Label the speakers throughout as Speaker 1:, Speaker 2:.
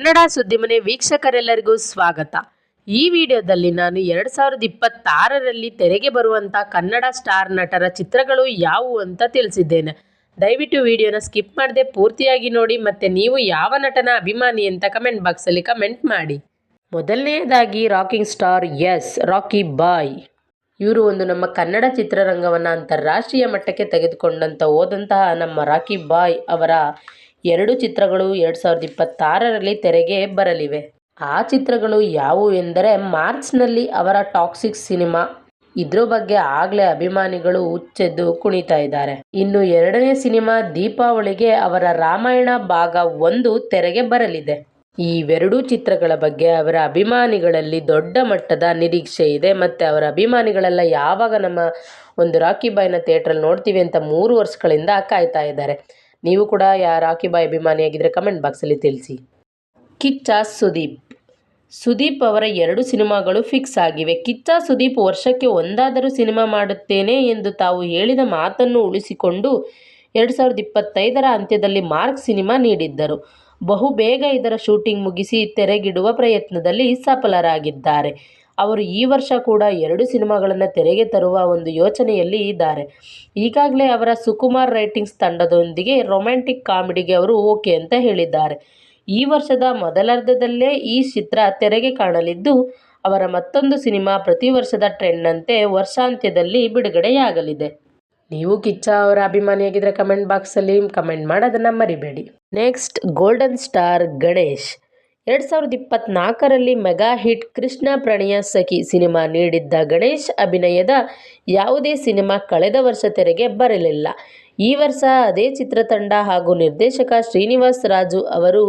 Speaker 1: ಕನ್ನಡ ಸುದ್ದಿಮನೆ ವೀಕ್ಷಕರೆಲ್ಲರಿಗೂ ಸ್ವಾಗತ. ಈ ವಿಡಿಯೋದಲ್ಲಿ ನಾನು ಎರಡು ಸಾವಿರದ ಇಪ್ಪತ್ತಾರರಲ್ಲಿ ತೆರೆಗೆ ಬರುವಂಥ ಕನ್ನಡ ಸ್ಟಾರ್ ನಟರ ಚಿತ್ರಗಳು ಯಾವುವು ಅಂತ ತಿಳಿಸಿದ್ದೇನೆ. ದಯವಿಟ್ಟು ವಿಡಿಯೋನ ಸ್ಕಿಪ್ ಮಾಡದೆ ಪೂರ್ತಿಯಾಗಿ ನೋಡಿ ಮತ್ತು ನೀವು ಯಾವ ನಟನ ಅಭಿಮಾನಿ ಅಂತ ಕಮೆಂಟ್ ಬಾಕ್ಸಲ್ಲಿ ಕಮೆಂಟ್ ಮಾಡಿ. ಮೊದಲನೆಯದಾಗಿ ರಾಕಿಂಗ್ ಸ್ಟಾರ್ ಎಸ್, ರಾಕಿ ಬಾಯ್. ಇವರು ಒಂದು ನಮ್ಮ ಕನ್ನಡ ಚಿತ್ರರಂಗವನ್ನು ಅಂತಾರಾಷ್ಟ್ರೀಯ ಮಟ್ಟಕ್ಕೆ ತೆಗೆದುಕೊಂಡಂತ ಹೋದಂತಹ ನಮ್ಮ ರಾಕಿ ಬಾಯ್ ಅವರ ಎರಡು ಚಿತ್ರಗಳು ಎರಡು ಸಾವಿರದ ಇಪ್ಪತ್ತಾರರಲ್ಲಿ ತೆರೆಗೆ ಬರಲಿವೆ. ಆ ಚಿತ್ರಗಳು ಯಾವುವು ಎಂದರೆ ಮಾರ್ಚ್ನಲ್ಲಿ ಅವರ ಟಾಕ್ಸಿಕ್ ಸಿನಿಮಾ. ಇದ್ರ ಬಗ್ಗೆ ಆಗಲೇ ಅಭಿಮಾನಿಗಳು ಹುಚ್ಚೆದ್ದು ಕುಣಿತಾ ಇದ್ದಾರೆ. ಇನ್ನು ಎರಡನೇ ಸಿನಿಮಾ ದೀಪಾವಳಿಗೆ ಅವರ ರಾಮಾಯಣ ಭಾಗ ಒಂದು ತೆರೆಗೆ ಬರಲಿದೆ. ಇವೆರಡೂ ಚಿತ್ರಗಳ ಬಗ್ಗೆ ಅವರ ಅಭಿಮಾನಿಗಳಲ್ಲಿ ದೊಡ್ಡ ಮಟ್ಟದ ನಿರೀಕ್ಷೆ ಇದೆ. ಮತ್ತು ಅವರ ಅಭಿಮಾನಿಗಳೆಲ್ಲ ಯಾವಾಗ ನಮ್ಮ ಒಂದು ರಾಕಿ ಬಾಯ್ನ ಥಿಯೇಟ್ರಲ್ಲಿ ನೋಡ್ತೀವಿ ಅಂತ ಮೂರು ವರ್ಷಗಳಿಂದ ಕಾಯ್ತಾ ಇದ್ದಾರೆ. ನೀವು ಕೂಡ ಯಾ ರಾಕಿ ಬಾಯ್ ಅಭಿಮಾನಿಯಾಗಿದ್ದರೆ ಕಮೆಂಟ್ ಬಾಕ್ಸಲ್ಲಿ ತಿಳಿಸಿ. ಕಿಚ್ಚ ಸುದೀಪ್. ಸುದೀಪ್ ಅವರ ಎರಡು ಸಿನಿಮಾಗಳು ಫಿಕ್ಸ್ ಆಗಿವೆ. ಕಿಚ್ಚ ಸುದೀಪ್ ವರ್ಷಕ್ಕೆ ಒಂದಾದರೂ ಸಿನಿಮಾ ಮಾಡುತ್ತೇನೆ ಎಂದು ತಾವು ಹೇಳಿದ ಮಾತನ್ನು ಉಳಿಸಿಕೊಂಡು ಎರಡು ಸಾವಿರದ ಇಪ್ಪತ್ತೈದರ ಅಂತ್ಯದಲ್ಲಿ ಮಾರ್ಕ್ ಸಿನಿಮಾ ನೀಡಿದ್ದರು. ಬಹುಬೇಗ ಇದರ ಶೂಟಿಂಗ್ ಮುಗಿಸಿ ತೆರೆಗಿಡುವ ಪ್ರಯತ್ನದಲ್ಲಿ ಸಫಲರಾಗಿದ್ದಾರೆ. ಅವರು ಈ ವರ್ಷ ಕೂಡ ಎರಡು ಸಿನಿಮಾಗಳನ್ನು ತೆರೆಗೆ ತರುವ ಒಂದು ಯೋಚನೆಯಲ್ಲಿ ಇದ್ದಾರೆ. ಈಗಾಗಲೇ ಅವರ ಸುಕುಮಾರ್ ರೈಟಿಂಗ್ಸ್ ತಂಡದೊಂದಿಗೆ ರೊಮ್ಯಾಂಟಿಕ್ ಕಾಮಿಡಿಗೆ ಅವರು ಓಕೆ ಅಂತ ಹೇಳಿದ್ದಾರೆ. ಈ ವರ್ಷದ ಮೊದಲಾರ್ಧದಲ್ಲೇ ಈ ಚಿತ್ರ ತೆರೆಗೆ ಕಾಣಲಿದ್ದು, ಅವರ ಮತ್ತೊಂದು ಸಿನಿಮಾ ಪ್ರತಿ ವರ್ಷದ ಟ್ರೆಂಡ್ನಂತೆ ವರ್ಷಾಂತ್ಯದಲ್ಲಿ ಬಿಡುಗಡೆಯಾಗಲಿದೆ. ನೀವು ಕಿಚ್ಚ ಅವರ ಅಭಿಮಾನಿಯಾಗಿದ್ದರೆ ಕಮೆಂಟ್ ಬಾಕ್ಸಲ್ಲಿ ಕಮೆಂಟ್ ಮಾಡೋದನ್ನು ಮರಿಬೇಡಿ. Next golden star Ganesh. ಎರಡು ಸಾವಿರದ ಇಪ್ಪತ್ತ್ನಾಲ್ಕರಲ್ಲಿ ಮೆಗಾ ಹಿಟ್ ಕೃಷ್ಣ ಪ್ರಣಯ ಸಖಿ ಸಿನಿಮಾ ನೀಡಿದ್ದ ಗಣೇಶ್ ಅಭಿನಯದ ಯಾವುದೇ ಸಿನಿಮಾ ಕಳೆದ ವರ್ಷ ತೆರೆಗೆ ಬರಲಿಲ್ಲ. ಈ ವರ್ಷ ಅದೇ ಚಿತ್ರತಂಡ ಹಾಗೂ ನಿರ್ದೇಶಕ ಶ್ರೀನಿವಾಸ್ ರಾಜು ಅವರು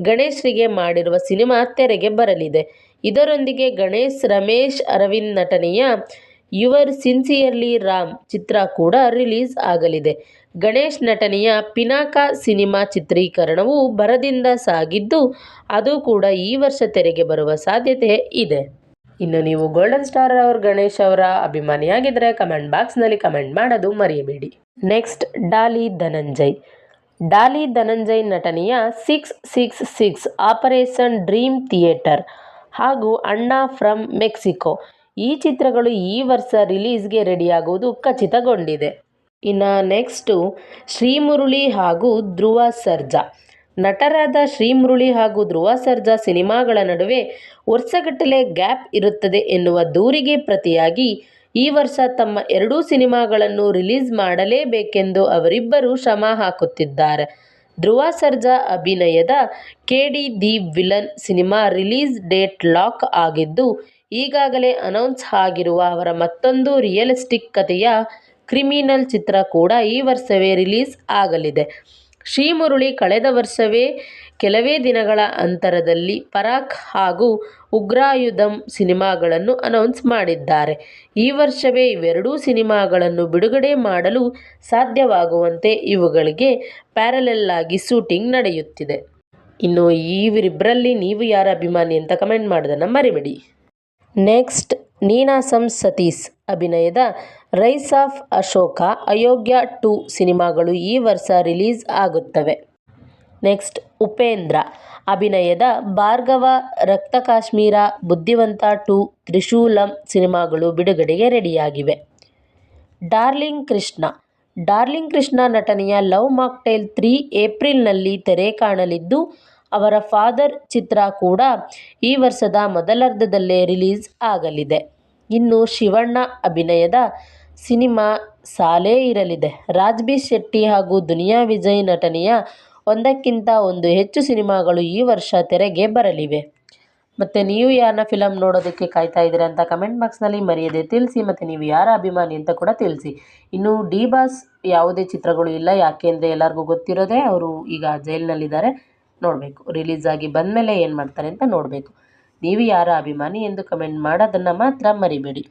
Speaker 1: ಗಣೇಶ್ರಿಗೆ ಮಾಡಿರುವ ಸಿನಿಮಾ ತೆರೆಗೆ ಬರಲಿದೆ. ಇದರೊಂದಿಗೆ ಗಣೇಶ್, ರಮೇಶ್, ಅರವಿಂದ್ ನಟನೆಯ ಯುವರ್ ಸಿನ್ಸಿಯರ್ಲಿ ರಾಮ್ ಚಿತ್ರ ಕೂಡ ರಿಲೀಸ್ ಆಗಲಿದೆ. ಗಣೇಶ್ ನಟನೆಯ ಪಿನಾಕ ಸಿನಿಮಾ ಚಿತ್ರೀಕರಣವು ಭರದಿಂದ ಸಾಗಿದ್ದು, ಅದು ಕೂಡ ಈ ವರ್ಷ ತೆರೆಗೆ ಬರುವ ಸಾಧ್ಯತೆ ಇದೆ. ಇನ್ನು ನೀವು ಗೋಲ್ಡನ್ ಸ್ಟಾರ್ ಅವ್ರ ಗಣೇಶ್ ಅವರ ಅಭಿಮಾನಿಯಾಗಿದ್ದರೆ ಕಮೆಂಟ್ ಬಾಕ್ಸ್ನಲ್ಲಿ ಕಮೆಂಟ್ ಮಾಡೋದು ಮರೆಯಬೇಡಿ. ನೆಕ್ಸ್ಟ್, ಡಾಲಿ ಧನಂಜಯ್. ಡಾಲಿ ಧನಂಜಯ್ ನಟನೆಯ six six six operation dream theatre ಹಾಗೂ ಅಣ್ಣ ಫ್ರಮ್ ಮೆಕ್ಸಿಕೋ. ಈ ಚಿತ್ರಗಳು ಈ ವರ್ಷ ರಿಲೀಸ್ಗೆ ರೆಡಿಯಾಗುವುದು ಖಚಿತಗೊಂಡಿದೆ. ಇನ್ನು ನೆಕ್ಸ್ಟು ಶ್ರೀಮುರುಳಿ ಹಾಗೂ ಧ್ರುವ ಸರ್ಜಾ. ನಟರಾದ ಶ್ರೀಮುರುಳಿ ಹಾಗೂ ಧ್ರುವ ಸರ್ಜಾ ಸಿನಿಮಾಗಳ ನಡುವೆ ವರ್ಷಗಟ್ಟಲೆ ಗ್ಯಾಪ್ ಇರುತ್ತದೆ ಎನ್ನುವ ದೂರಿಗೆ ಪ್ರತಿಯಾಗಿ ಈ ವರ್ಷ ತಮ್ಮ ಎರಡೂ ಸಿನಿಮಾಗಳನ್ನು ರಿಲೀಸ್ ಮಾಡಲೇಬೇಕೆಂದು ಅವರಿಬ್ಬರು ಶ್ರಮ ಹಾಕುತ್ತಿದ್ದಾರೆ. ಧ್ರುವ ಸರ್ಜಾ ಅಭಿನಯದ K D the villain cinema release date lock ಆಗಿದ್ದು ಈಗಾಗಲೇ ಅನೌನ್ಸ್ ಆಗಿರುವ ಅವರ ಮತ್ತೊಂದು ರಿಯಲಿಸ್ಟಿಕ್ ಕಥೆಯ ಕ್ರಿಮಿನಲ್ ಚಿತ್ರ ಕೂಡ ಈ ವರ್ಷವೇ ರಿಲೀಸ್ ಆಗಲಿದೆ. ಶ್ರೀಮುರಳಿ ಕಳೆದ ವರ್ಷವೇ ಕೆಲವೇ ದಿನಗಳ ಅಂತರದಲ್ಲಿ ಪರಾಕ್ ಹಾಗೂ ಉಗ್ರಾಯುಧಂ ಸಿನಿಮಾಗಳನ್ನು ಅನೌನ್ಸ್ ಮಾಡಿದ್ದಾರೆ. ಈ ವರ್ಷವೇ ಇವೆರಡೂ ಸಿನಿಮಾಗಳನ್ನು ಬಿಡುಗಡೆ ಮಾಡಲು ಸಾಧ್ಯವಾಗುವಂತೆ ಇವುಗಳಿಗೆ ಪ್ಯಾರಲೆಲ್ ಆಗಿ ಶೂಟಿಂಗ್ ನಡೆಯುತ್ತಿದೆ. ಇನ್ನು ಇವರಿಬ್ಬರಲ್ಲಿ ನೀವು ಯಾರ ಅಭಿಮಾನಿ ಅಂತ ಕಮೆಂಟ್ ಮಾಡೋದನ್ನು ಮರಿಬೇಡಿ. ನೆಕ್ಸ್ಟ್ ನೀನಾಸಂ ಸತೀಶ್ ಅಭಿನಯದ rise of Ashoka Ayogya two ಸಿನಿಮಾಗಳು ಈ ವರ್ಷ ರಿಲೀಸ್ ಆಗುತ್ತವೆ. ನೆಕ್ಸ್ಟ್ ಉಪೇಂದ್ರ ಅಭಿನಯದ ಭಾರ್ಗವ ರಕ್ತ ಕಾಶ್ಮೀರ ಬುದ್ಧಿವಂತ ಟು ತ್ರಿಶೂಲಂ ಸಿನಿಮಾಗಳು ಬಿಡುಗಡೆಗೆ ರೆಡಿಯಾಗಿವೆ. ಡಾರ್ಲಿಂಗ್ ಕೃಷ್ಣ ಡಾರ್ಲಿಂಗ್ ಕೃಷ್ಣ ನಟನೆಯ ಲವ್ ಮಾಕ್ಟೇಲ್ ತ್ರೀ ಏಪ್ರಿಲ್ನಲ್ಲಿ ತೆರೆ ಕಾಣಲಿದ್ದು ಅವರ ಫಾದರ್ ಚಿತ್ರ ಕೂಡ ಈ ವರ್ಷದ ಮೊದಲರ್ಧದಲ್ಲೇ ರಿಲೀಸ್ ಆಗಲಿದೆ. ಇನ್ನು ಶಿವಣ್ಣ ಅಭಿನಯದ ಸಿನಿಮಾ ಸಾಲೇ ಇರಲಿದೆ. ರಾಜ್ಬಿ ಶೆಟ್ಟಿ ಹಾಗೂ ದುನಿಯಾ ವಿಜಯ್ ನಟನೆಯ ಒಂದಕ್ಕಿಂತ ಒಂದು ಹೆಚ್ಚು ಸಿನಿಮಾಗಳು ಈ ವರ್ಷ ತೆರೆಗೆ ಬರಲಿವೆ. ಮತ್ತು ನೀವು ಯಾರನ್ನ ಫಿಲಮ್ ನೋಡೋದಕ್ಕೆ ಕಾಯ್ತಾ ಇದ್ದೀರಾ ಅಂತ ಕಮೆಂಟ್ ಬಾಕ್ಸ್ನಲ್ಲಿ ಮರೆಯದೆ ತಿಳಿಸಿ, ಮತ್ತು ನೀವು ಯಾರ ಅಭಿಮಾನಿ ಅಂತ ಕೂಡ ತಿಳಿಸಿ. ಇನ್ನು ಡಿ ಬಾಸ್ ಯಾವುದೇ ಚಿತ್ರಗಳು ಇಲ್ಲ, ಯಾಕೆ ಅಂದರೆ ಎಲ್ಲರಿಗೂ ಗೊತ್ತಿರೋದೇ ಅವರು ಈಗ ಜೈಲಿನಲ್ಲಿದ್ದಾರೆ. ನೋಡಬೇಕು. ರಿಲೀಸ್ ಆಗಿ ಬಂದಮೇಲೆ ಏನು ಮಾಡ್ತಾರೆ ಅಂತ ನೋಡಬೇಕು. ನೀವು ಯಾರ ಅಭಿಮಾನಿ ಎಂದು ಕಮೆಂಟ್ ಮಾಡೋದನ್ನು ಮಾತ್ರ ಮರಿಬೇಡಿ.